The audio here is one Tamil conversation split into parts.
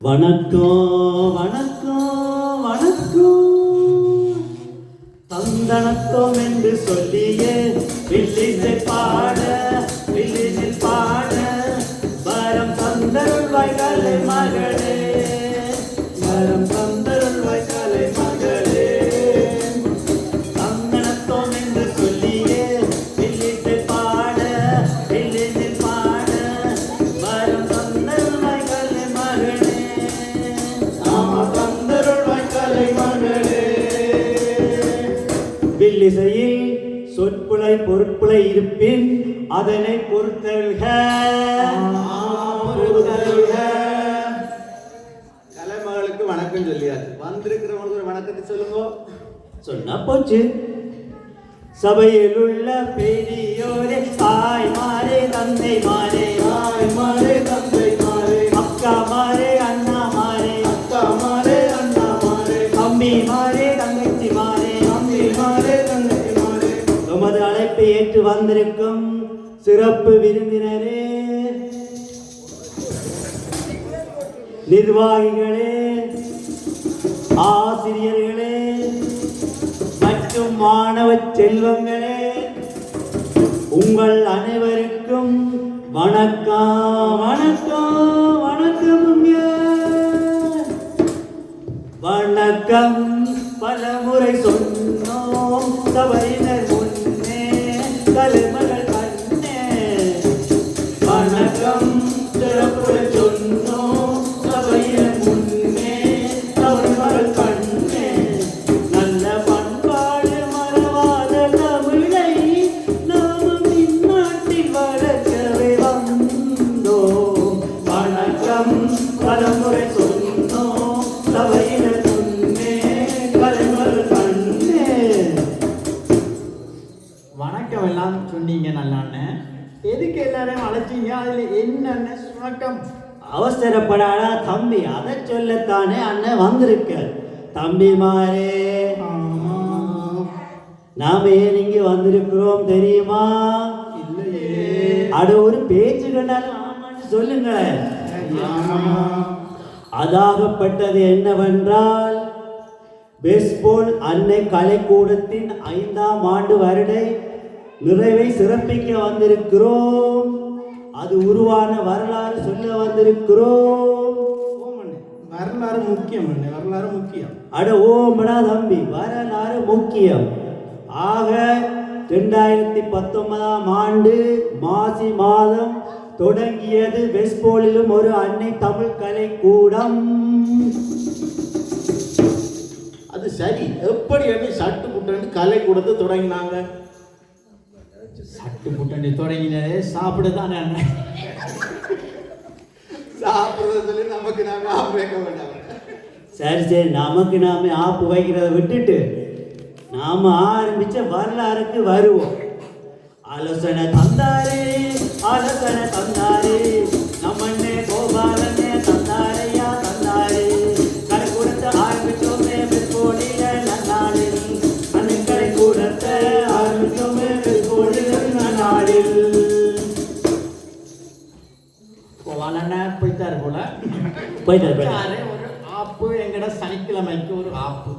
வணக்கம் வணக்கம் வணக்கம் தந்தனத்தோம் என்று சொல்லியே வில்லிசை பாட வில்லிசையில் சொற்புலை பொருட்புலை இருப்பின் அதனை பொறுத்தல்க கலைமகளுக்கு வணக்கம் சொல்லியாச்சு. வந்திருக்கிறவங்களுக்கு ஒரு வணக்கத்தை சொல்லுங்க. சொன்னா போச்சு. சபையில் உள்ள பெரியோரே வந்திருக்கும் சிறப்பு விருந்தினரே. நிர்வாகிகளே. ஆசிரியர்களே. மற்றும் மாணவ செல்வங்களே. உங்கள் அனைவருக்கும் வணக்கம். வணக்கம். வணக்கம் வணக்கம். பலமுறை சொன்னோம். தவறின வணக்கம் எல்லாம் சொன்னீங்க நல்லாண்ணே. எதுக்கு எல்லாரையும் அழைச்சீங்க? அதுல என்னென்ன சுணக்கம்? அவசரப்படாடா தம்பி அதை சொல்லத்தானே அண்ணன் வந்திருக்க தம்பி மாறே நாம ஏன் இங்க வந்திருக்கிறோம் தெரியுமா? இல்லையே. அட ஒரு பேச்சு கண்டாலும் ஆமான்னு சொல்லுங்களேன் அதாகப்பட்டது என்னவென்றால் பேஸ்பால் அன்னை கலைக்கூடத்தின் ஐந்தாம் ஆண்டு வருடை நிறைவை சிறப்பிக்க வந்திருக்கிறோம். அது உருவான வரலாறு சொல்ல வந்திருக்கிறோம். வரலாறு முக்கியம் வரலாறு முக்கியம். அட ஓமடா தம்பி வரலாறு முக்கியம். ஆக ரெண்டாயிரத்தி பத்தொன்பதாம் ஆண்டு மாசி மாதம் தொடங்கியது வெஸ்போலிலும் ஒரு அன்னை தமிழ் கலைக்கூடம். அது சரி எப்படி அண்ணே சட்டு புட்டு கலை கொடுத்து தொடங்கினாங்க? சட்டு புட்டண்டி தொடங்கினதே சாப்பிட தானே சாப்பிடுறது சொல்லி நமக்கு நாம ஆப்பிக்க வேண்டாம் சரி சரி நமக்கு நாம ஆப்பு வைக்கிறத விட்டுட்டு நாம ஆரம்பிச்ச வரலாறுக்கு வருவோம். ஆலோசனை தந்தாரே ஆலோசனை தந்தாரே. போயிட்டாரு, ஒரு ஆப்பு எங்கட சனிக்கிழமைக்கு ஒரு ஆப்பு.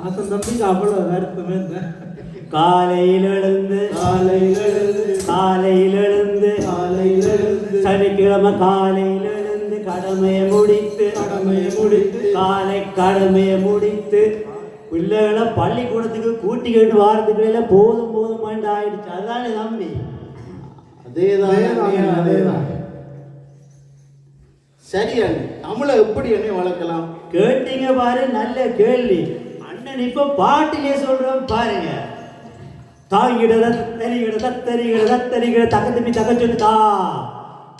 ஆசன் தம்பிக்கு அவ்வளவு வருத்தமே இல்லை காலையில் எழுந்து காலையில் எழுந்து காலையில் எழுந்து காலையில் எழுந்து. சனிக்கிழமை காலையில் எழுந்து கடமையை முடித்து கடமையை முடித்து. காலை கடமையை முடித்து பிள்ளைகளை பள்ளிக்கூடத்துக்கு கூட்டிக்கிட்டு வாரத்துக்குள்ள போதும் போதும் ஆயிடுச்சு. அதானே தம்பி அதேதான். அதேதான், சரியாங்க தமிழை எப்படி அண்ணே வளர்க்கலாம்? கேட்டீங்க பாரு நல்ல கேள்வி. அண்ணன் இப்போ பாட்டிலே சொல்கிறோம் பாருங்க. தாங்கிட தத்தரிகிட தத்தரிகிட தத்தரிகிட தகத்துமி தகச்சுட்டா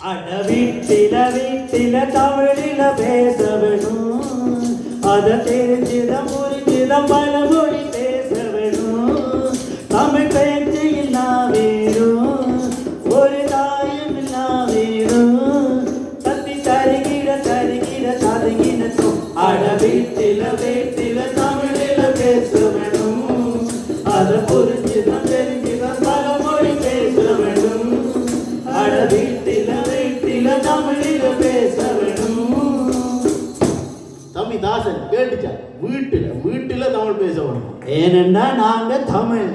அட வீட்டில வீட்டில தமிழில பேச வேணும். அதை தெரிஞ்சிட புரிஞ்சிட பல தாசன் கேட்டுச்சா வீட்டுல வீட்டுல தமிழ் பேச வேணும். ஏனென்றா நாங்க தமிழ்.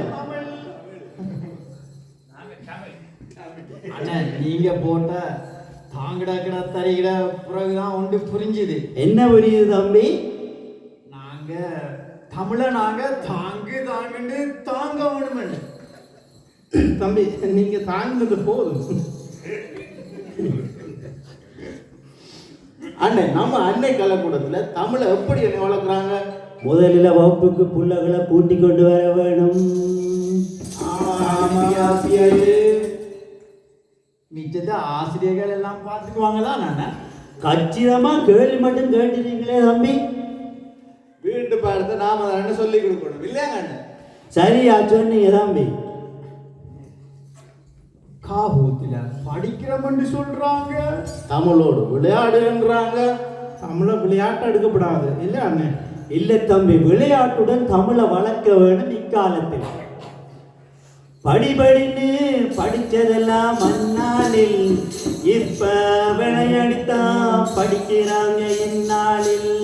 அண்ணன் நீங்க போட்ட தாங்கட கிட தரிகிட பிறகுதான் ஒன்று புரிஞ்சுது. என்ன புரியுது தம்பி? நாங்க தமிழ நாங்க தாங்கு தாங்குன்னு தாங்க வேணுமெண்டு தம்பி நீங்க தாங்கினது போதும். அண்ணன் நம்ம அன்னை கலைக்கூடத்துல தமிழை எப்படி என்ன வளர்க்குறாங்க? முதலில் வகுப்புக்கு புள்ளகளை கூட்டிக் கொண்டு வர வேணும். மிச்சத்தை ஆசிரியர்கள் எல்லாம் பார்த்துக்குவாங்களா நானே கச்சிதமா கேள்வி மட்டும் கேட்டுட்டீங்களே தம்பி. வீட்டு பாடத்தை நாம தானே சொல்லி கொடுக்கணும்? இல்லையாங்க அண்ணன் சரியா சொன்னீங்க தம்பி காபூத்துல படிக்கிறோம்னு சொல்றாங்க. தமிழோடு விளையாடுன்றாங்க தமிழை விளையாட்டு எடுக்கப்படாது. இல்ல அண்ணன் இல்ல தம்பி விளையாட்டுடன் தமிழை வளர்க்க வேணும் இக்காலத்தில். படிபடின்னு படிச்சதெல்லாம் மண்ணாளில் இப்ப விளையாடித்தான் படிக்கிறாங்க இந்நாளில்.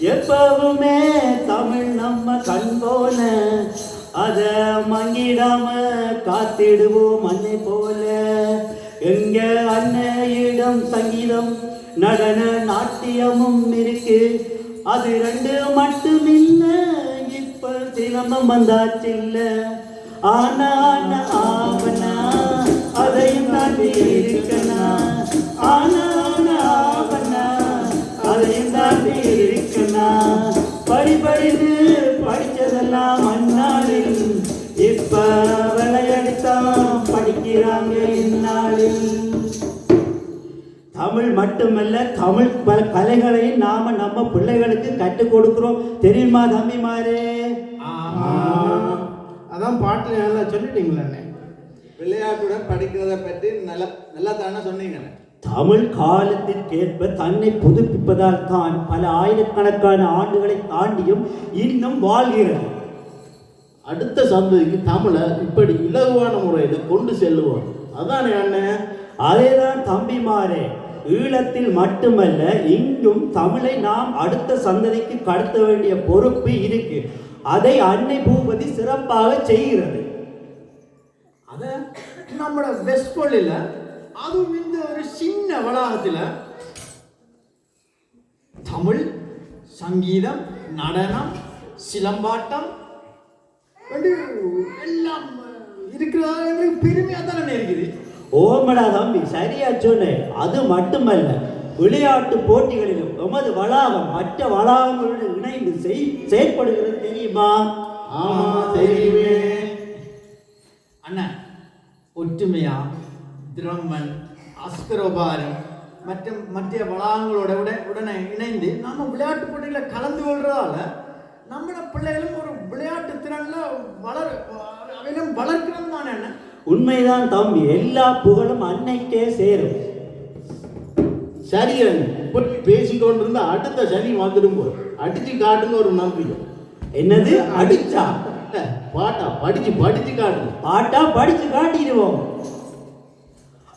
எப்பவுமே தமிழ் நம்ம கண் போல. அத மங்கிடாம காத்திடுவோம் அன்னை போல. எங்க அன்னையிடம் சங்கீதம் நடன நாட்டியமும் இருக்கு. அது ரெண்டு மட்டும் இல்ல இப்ப சிலம்பம் வந்தாச்சு இல்ல ஆனா ஆவனா அதையும் நாட்டி இருக்கனா? ஆனா இந்நாளில் தமிழ் மட்டுமல்ல தமிழ் பல கலைகளையும் நாம நம்ம பிள்ளைகளுக்கு கற்றுக் கொடுக்கிறோம். தெரியுமா தம்பிமாரே? ஆமா. அதான் பாட்டுல நல்லா சொல்லிட்டீங்களா விளையாட்டுடன் படிக்கிறத பற்றி நல்லா நல்லா தானே சொன்னீங்க. தமிழ் காலத்திற்கேற்ப தன்னை புதுப்பிப்பதால் தான் பல ஆயிரக்கணக்கான ஆண்டுகளை தாண்டியும் இன்னும் வாழ்கிறது. அடுத்த சந்ததிக்கு தமிழை இப்படி இலகுவான முறையில் கொண்டு செல்லுவோம் அதானே அண்ணன் அதேதான் தம்பிமாரே ஈழத்தில் மட்டுமல்ல இங்கும் தமிழை நாம் அடுத்த சந்ததிக்கு கடத்த வேண்டிய பொறுப்பு இருக்கு. அதை அன்னை பூபதி சிறப்பாக செய்கிறது. அத நம்மளோட வெஸ்ட்போலில் அதுவும் இந்த ஒரு சின்ன வளாகத்துல தமிழ் சங்கீதம் நடனம் சிலம்பாட்டம் எல்லாம் இருக்கிறதா எங்களுக்கு பெருமையா தானே இருக்குது ஓமடா தம்பி சரியா சொன்னேன் அது மட்டுமல்ல விளையாட்டு போட்டிகளிலும் எமது வளாகம் மற்ற வளாகங்களுடன் இணைந்து செய் செயற்படுகிறது தெரியுமா? ஆமா தெரியுமே. அண்ணன் ஒற்றுமையா திரம்மன் அஸ்கரோபாரம் மற்றும் மற்ற வளாகங்களோட உட உடனே இணைந்து நம்ம விளையாட்டு போட்டிகளை கலந்து கொள்றதால நம்மளோட பிள்ளைகளும் ஒரு விளையாட்டு திறன்ல வளர் அவையிலும் வளர்க்கணும் தானே என்ன உண்மைதான் தம்பி எல்லா புகழும் அன்னைக்கே சேரும். சரி அண்ணன் இப்படி பேசிக்கொண்டிருந்தா அடுத்த சனி வந்துடும் போய் அடிச்சு காட்டுங்க ஒரு நம்பிக்கை. என்னது? அடிச்சா? பாட்டா? படிச்சு படிச்சு காட்டுங்க. பாட்டா படிச்சு காட்டிடுவோம்.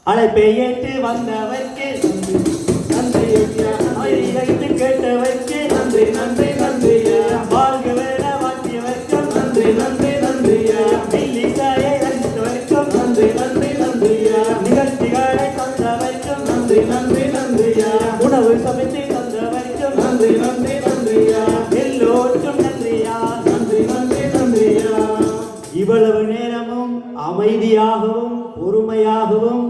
அழைப்பை ஏற்று வந்தவர்க்கு இவ்வளவு நேரமும் அமைதியாகவும் பொறுமையாகவும்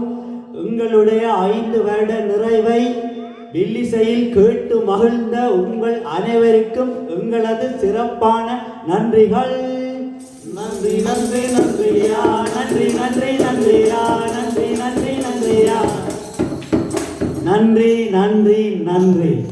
எங்களுடைய ஐந்து வருட நிறைவை வில்லிசையில் கேட்டு மகிழ்ந்த உங்கள் அனைவருக்கும் எங்களது சிறப்பான நன்றிகள். நன்றி நன்றி நன்றியா? நன்றி நன்றி நன்றியா? நன்றி நன்றி நன்றியா? நன்றி நன்றி நன்றி.